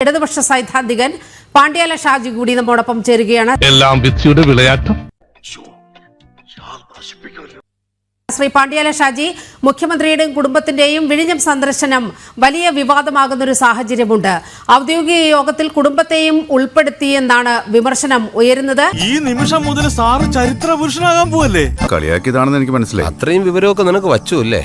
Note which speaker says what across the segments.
Speaker 1: ഇടതുപക്ഷ സൈദ്ധാന്തികൻ പാണ്ഡ്യാല ഷാജി കൂടി നമ്മോടൊപ്പം ചേരുകയാണ്.
Speaker 2: എല്ലാം വിധിയുടെ വിളയാട്ടം.
Speaker 1: ശ്രീ പാണ്ഡ്യാല ഷാജി മുഖ്യമന്ത്രിയുടെയും കുടുംബത്തിന്റെയും വിഴിഞ്ഞം സന്ദർശനം വലിയ വിവാദമാകുന്ന ഒരു സാഹചര്യമുണ്ട്. ഔദ്യോഗിക യോഗത്തിൽ കുടുംബത്തെയും ഉൾപ്പെടുത്തിയെന്നാണ് വിമർശനം ഉയരുന്നത്.
Speaker 3: ഈ നിമിഷം മുതൽ സാറ് ചരിത്ര പുരുഷനാകാൻ പോവല്ലേ?
Speaker 4: കളിയാക്കിയതാണെന്ന് എനിക്ക് മനസ്സിലായി.
Speaker 5: അത്രയും വിവരമൊക്കെ നിനക്ക് വച്ചു അല്ലേ?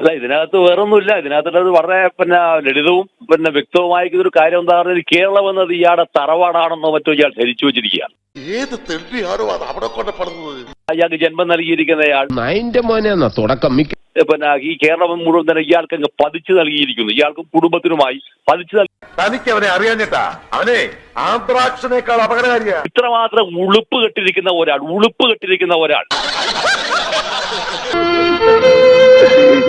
Speaker 6: അല്ല ഇതിനകത്ത് വേറൊന്നുമില്ല. ഇതിനകത്തുള്ളത് വളരെ പിന്നെ ലളിതവും പിന്നെ വ്യക്തവുമായിരിക്കുന്ന ഒരു കാര്യം എന്താ പറഞ്ഞാൽ കേരളം എന്നത് ഇയാളുടെ തറവാടാണെന്നോ മറ്റോ ഇയാൾ ധരിച്ചു വെച്ചിരിക്കുകയാണ്.
Speaker 7: ഏത് തെണ്ടിയാണോ അത് അവിടെ കൊണ്ട് പടന്നത്
Speaker 6: അയാൾക്ക് ജന്മം നൽകിയിരിക്കുന്നയാൾ
Speaker 5: അയാൾ തുടക്കം
Speaker 6: പിന്നെ ഈ കേരളം മുഴുവൻ തന്നെ ഇയാൾക്ക് അങ്ങ് പതിച്ചു നൽകിയിരിക്കുന്നു. ഇയാൾക്കും കുടുംബത്തിനുമായി പതിച്ചു നൽകി
Speaker 7: തനിക്ക് അവനെ അറിയാഞ്ഞിട്ടാ? അവനെ ആന്ത്രാക്ഷനേക്കാൾ അപകടകാരിയാ.
Speaker 6: ഇത്രമാത്രം ഉളുപ്പ് കെട്ടിരിക്കുന്ന ഒരാൾ ഉളുപ്പ് കെട്ടിരിക്കുന്ന ഒരാൾ.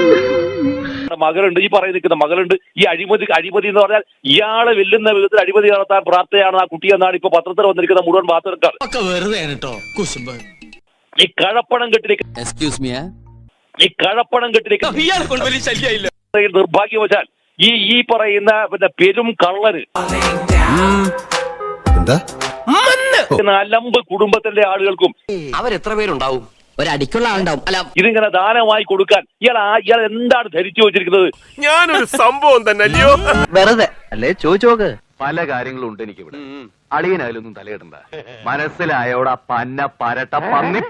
Speaker 6: മകളുണ്ട് ഈ പറയുന്ന നിൽക്കുന്ന മകളുണ്ട്. ഈ അഴിമതി അഴിമതി എന്ന് പറഞ്ഞാൽ ഇയാളെ വെല്ലുന്ന വിധത്തിൽ അഴിമതി നടത്താൻ പ്രാപ്തയാണ് ആ കുട്ടി എന്നാണ് ഇപ്പൊ പത്രത്തിൽ വന്നിരിക്കുന്ന മുഴുവൻ വാർത്തകൾക്കാർ ഈ കഴപ്പണം കെട്ടിരിക്കുന്ന
Speaker 8: എക്സ്ക്യൂസ് മീ
Speaker 6: ഈ കഴപ്പണം കെട്ടിരിക്കുന്ന നിർഭാഗ്യവശാൽ ഈ ഈ പറയുന്ന പിന്നെ പെരും കള്ളന്
Speaker 4: എന്താ?
Speaker 6: അലമ്പ് കുടുംബത്തിന്റെ ആളുകൾക്കും
Speaker 8: അവരെത്ര പേരുണ്ടാവും? ഒരടിക്കുള്ള ആളുണ്ടാവും. അല്ല
Speaker 6: ഇതിങ്ങനെ ദാനമായി കൊടുക്കാൻ ഇയാൾ ഇയാൾ എന്താണ് ധരിച്ചു വെച്ചിരിക്കുന്നത്?
Speaker 5: ഞാനൊരു സംഭവം തന്നെ അല്ലയോ
Speaker 9: വെറുതെ. അല്ലേ ചോദിച്ചോക്ക്
Speaker 10: പല കാര്യങ്ങളും ഉണ്ട് എനിക്ക് ഇവിടെ അളിയനായാലൊന്നും തലയിടണ്ട. മനസ്സിലായോടാ പന്ന പരട്ട പന്നി